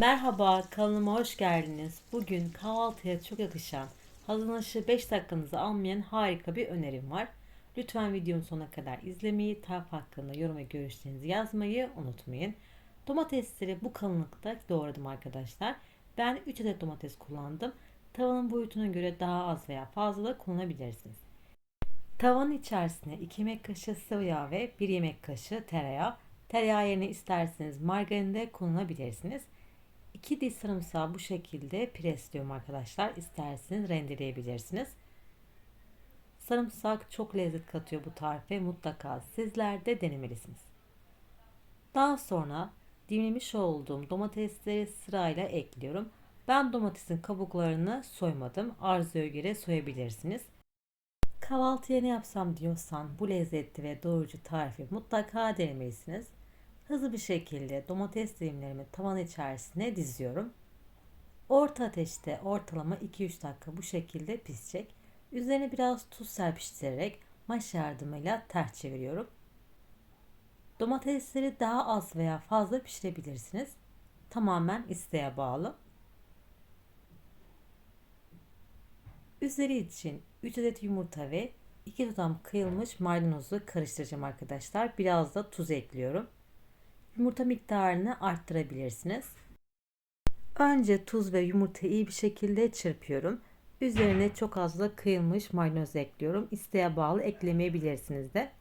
Merhaba, kanalıma hoş geldiniz. Bugün kahvaltıya çok yakışan, hazırlanışı 5 dakikanızı almayan harika bir önerim var. Lütfen videonun sonuna kadar izlemeyi, tarif hakkında yorum ve görüşlerinizi yazmayı unutmayın. Domatesleri bu kalınlıkta doğradım arkadaşlar. Ben 3 adet domates kullandım. Tavanın boyutuna göre daha az veya fazla da kullanabilirsiniz. Tavanın içerisine 2 yemek kaşığı sıvı yağ ve 1 yemek kaşığı tereyağı. Tereyağı yerine isterseniz margarin de kullanabilirsiniz. 2 diş sarımsağı bu şekilde presliyorum arkadaşlar. İsterseniz rendeleyebilirsiniz. Sarımsak çok lezzet katıyor bu tarife. Mutlaka sizler de denemelisiniz. Daha sonra dilimlemiş olduğum domatesleri sırayla ekliyorum. Ben domatesin kabuklarını soymadım. Arzuya göre soyabilirsiniz. Kahvaltıya ne yapsam diyorsan bu lezzetli ve doyurucu tarifi mutlaka denemelisiniz. Hızlı bir şekilde domates dilimlerimi tavan içerisine diziyorum. Orta ateşte ortalama 2-3 dakika bu şekilde pişecek. Üzerine biraz tuz serpiştirerek maş yardımıyla ters çeviriyorum. Domatesleri daha az veya fazla pişirebilirsiniz. Tamamen isteğe bağlı. Üzeri için 3 adet yumurta ve 2 tutam kıyılmış maydanozu karıştıracağım arkadaşlar. Biraz da tuz ekliyorum. Yumurta miktarını arttırabilirsiniz. Önce tuz ve yumurtayı iyi bir şekilde çırpıyorum. Üzerine çok az da kıyılmış maydanoz ekliyorum. İsteğe bağlı eklemeyebilirsiniz de.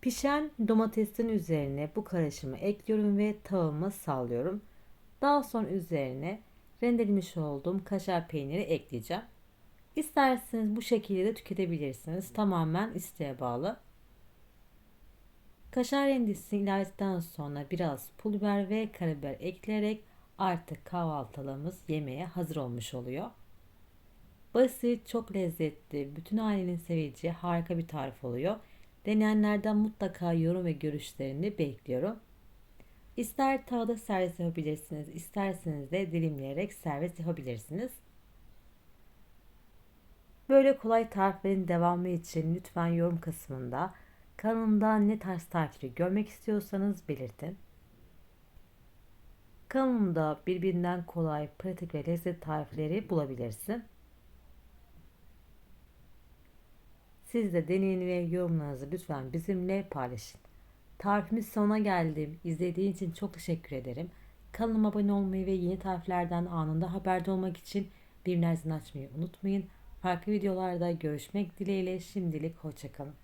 Pişen domatesin üzerine bu karışımı ekliyorum ve tavamı sallıyorum. Daha sonra üzerine rendelemiş olduğum kaşar peyniri ekleyeceğim. İsterseniz bu şekilde de tüketebilirsiniz. Tamamen isteğe bağlı. Kaşar rendesini ilave ettikten sonra biraz pul biber ve karabiber ekleyerek artık kahvaltılığımız yemeğe hazır olmuş oluyor. Basit, çok lezzetli, bütün ailenin seveceği harika bir tarif oluyor. Deneyenlerden mutlaka yorum ve görüşlerini bekliyorum. İster tavada servis yapabilirsiniz, isterseniz de dilimleyerek servis yapabilirsiniz. Böyle kolay tariflerin devamı için lütfen yorum kısmında kanalımda ne tarz tarifleri görmek istiyorsanız belirtin. Kanalımda birbirinden kolay, pratik ve lezzetli tarifleri bulabilirsin. Siz de deneyin ve yorumlarınızı lütfen bizimle paylaşın. Tarifimiz sonuna geldim. İzlediğiniz için çok teşekkür ederim. Kanalıma abone olmayı ve yeni tariflerden anında haberdar olmak için bildirimleri açmayı unutmayın. Farklı videolarda görüşmek dileğiyle şimdilik hoşçakalın.